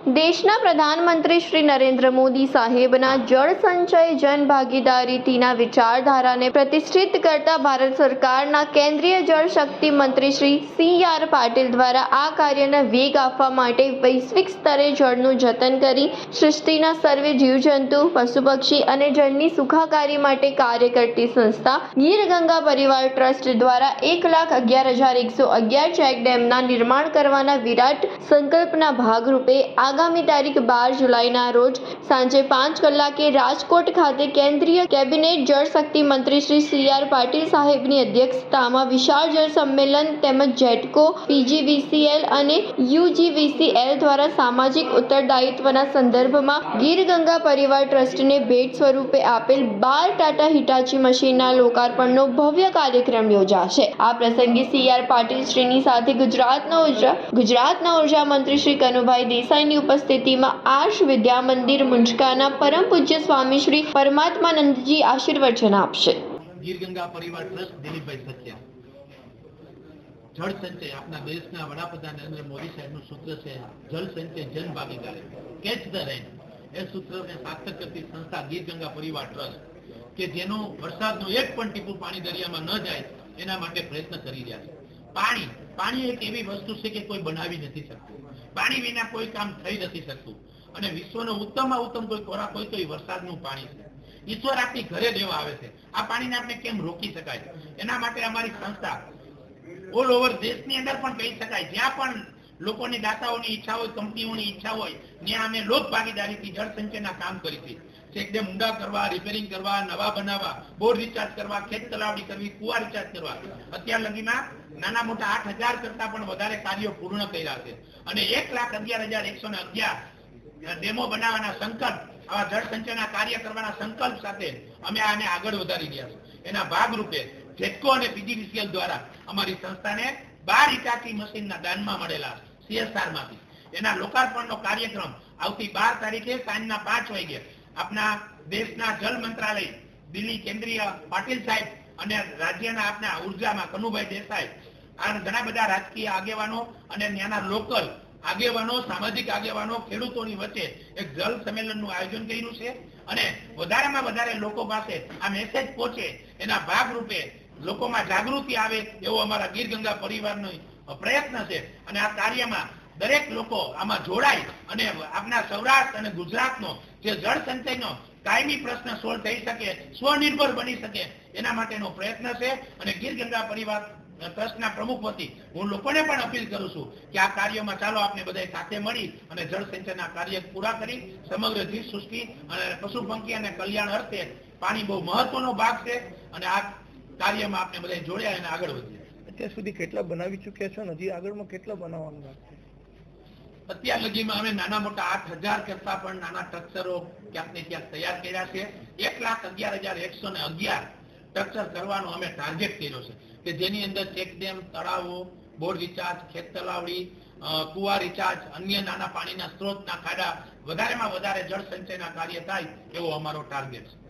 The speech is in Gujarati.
દેશના પ્રધાનમંત્રી શ્રી નરેન્દ્ર મોદી સાહેબના જળ સંચય જન ભાગીદારીના વિચારધારાને પ્રતિષ્ઠિત કરતા ભારત સરકારના કેન્દ્રીય જળ શક્તિ મંત્રી શ્રી સી આર પાટીલ દ્વારા આ કાર્યને વેગ આપવા માટે વૈશ્વિક સ્તરે જળનું જતન કરી સૃષ્ટિના સર્વે જીવજંતુ પશુ પક્ષી અને જળની સુખાકારી માટે કાર્ય કરતી સંસ્થા ગીર ગંગા પરિવાર ટ્રસ્ટ દ્વારા એક લાખ અગિયાર હજાર એકસો અગિયાર ચેક ડેમના નિર્માણ કરવાના વિરાટ સંકલ્પના ભાગરૂપે આગામી તારીખ બાર જુલાઈના રોજ સાંજે પાંચ કલાકે રાજકોટ ખાતે કેન્દ્રીય કેબિનેટ જળશક્તિ મંત્રી શ્રી સી આર પાટીલ સાહેબની અધ્યક્ષતામાં વિશાળ જળ સંમેલન તેમજ જેટકો પીજીવીસીએલ અને યુજીવીસીએલ દ્વારા સામાજિક ઉત્તરદાયિત્વના સંદર્ભમાં ગીર ગંગા પરિવાર ટ્રસ્ટને ભેટ સ્વરૂપે આપેલ બાર ટાટા હિટાચી મશીનના લોકાર્પણનો ભવ્ય કાર્યક્રમ યોજાશે. આ પ્રસંગે સી આર પાટીલ શ્રીની સાથે ગુજરાતના ઊર્જા ગુજરાતના ઊર્જા મંત્રી શ્રી કનુભાઈ દેસાઈની ઉપસ્થિતિમાં આર્ષ વિદ્યા મંદિર મુંજકાના પરમ પૂજ્ય સ્વામી શ્રી પરમાત્માનંદજી આશીર્વચન આપશે. ગીર ગંગા પરિવાર ટ્રસ્ટ દિલીપભાઈ સત્યા જળ સંચય આપણા દેશના વડાપ્રધાન નરેન્દ્ર મોદી સાહેબનું સૂત્ર છે, જળ સંચય જન ભાગીદારી. Catch the rain. એ સૂત્રને સાર્થક કરતી સંસ્થા ગીર ગંગા પરિવાર ટ્રસ્ટ કે જેનું વરસાદનું એક પણ ટીપું પાણી દરિયામાં ન જાય એના માટે પ્રયત્ન કરી રહ્યા છે. પાણી પાણી એક એવી વસ્તુ છે કે કોઈ બનાવી નથી શકતું. પાણી વિના કોઈ કામ થઈ નથી શકતું. અને વિશ્વનો ઉત્તમમાં ઉત્તમ કોઈ ખોરાક હોય તો એ વરસાદનું પાણી છે. ઈશ્વર આપણી ઘરે દેવા આવે છે. આ પાણીને આપણે કેમ રોકી શકાય? એના માટે અમારી સંસ્થા ઓલ ઓવર દેશની અંદર પણ કહી શકાય. જ્યાં પણ લોકોની દાતાઓની ઈચ્છા હોય, કંપનીઓની ઈચ્છા હોય, ત્યાં અમે લોક ભાગીદારીથી જળ સંચયના કામ કરી એકદમ મુંડા કરવા રિપેરિંગ કરવા, નવા બનાવવા બોર રિચાર્જ કરવા, ખેત તલાવડી કરવી, કુવા રિચાર્જ કરવા. અત્યાર લગીમાં નાના મોટા આઠ કરતા પણ વધારે કાર્યો પૂર્ણ કર્યા છે. અને એક લાખ અગિયાર ડેમો બનાવવાના સંકલ્પ, આવા જળ સંચયના કાર્ય કરવાના સંકલ્પ સાથે અમે આને આગળ વધારી છે એના ભાગરૂપે જેટકો અને પીજીવીસીએલ દ્વારા અમારી સંસ્થાને બાર ઇટાચી મશીનના દાનમાં મળેલા સીએસઆરમાંથી એના લોકાર્પણનો કાર્યક્રમ આવતી બાર તારીખે સાંજના પાંચ વાગે આપના દેશના જળ મંત્રાલય, દિલ્હી કેન્દ્રીય પાટીલ સાહેબ અને રાજ્યના આપના ઉર્જામાં કનુભાઈ દેસાઈ. આ ઘણા બધા રાજકીય આગેવાનો અને ત્યાંના લોકલ આગેવાનો, સામાજિક આગેવાનો, ખેડૂતોની વચ્ચે એક જલ સંમેલનનું આયોજન કર્યું છે અને વધારેમાં વધારે લોકો પાસે આ મેસેજ પહોંચે એના ભાગરૂપે લોકોમાં જાગૃતિ આવે એવો અમારા ગીર ગંગા પરિવારનો પ્રયત્ન છે અને આ કાર્યમાં દરેક લોકો આમાં જોડાય અને આપના સૌરાષ્ટ્ર અને ગુજરાતનો જે જળ સંચયનો કાયમી પ્રશ્ન સોલ્વ થઈ શકે, સ્વનિર્ભર બની શકે, એના માટેનો પ્રયત્ન છે અને ગીર ગંગા પરિવાર ટ્રસ્ટના પ્રમુખ વતી હું લોકોને પણ અપીલ કરું છું કે આ કાર્યમાં ચાલો આપણે બધા સાથે મળી અને જળ સંચયના કાર્ય પૂરા કરી, સમગ્ર જીવ સૃષ્ટિ અને પશુ પંખી અને કલ્યાણ અર્થે પાણી બહુ મહત્વનો ભાગ છે અને આ કાર્યમાં આપણે બધા જોડ્યા અને આગળ વધીએ અત્યાર સુધી કેટલા બનાવી ચૂક્યા છો હજી આગળમાં કેટલા બનાવવાનું બાકી? અત્યાર લગીમાં અમે નાના મોટા આઠ હજાર કરતા પણ નાના સ્ટ્રક્ચરો ક્યાંક ક્યાંક તૈયાર કર્યા છે. એક લાખ અગિયાર હજાર એકસો ને અગિયાર સ્ટ્રક્ચર કરવાનો અમે ટાર્ગેટ કર્યો છે. કે જેની અંદર ચેકડેમ તળાવો બોર રિચાર્જ ખેત તલાવડી કુવા રિચાર્જ અન્ય નાના પાણીના સ્ત્રોતના ખાડા, વધારેમાં વધારે જળ સંચયના કાર્ય થાય એવો અમારો ટાર્ગેટ છે.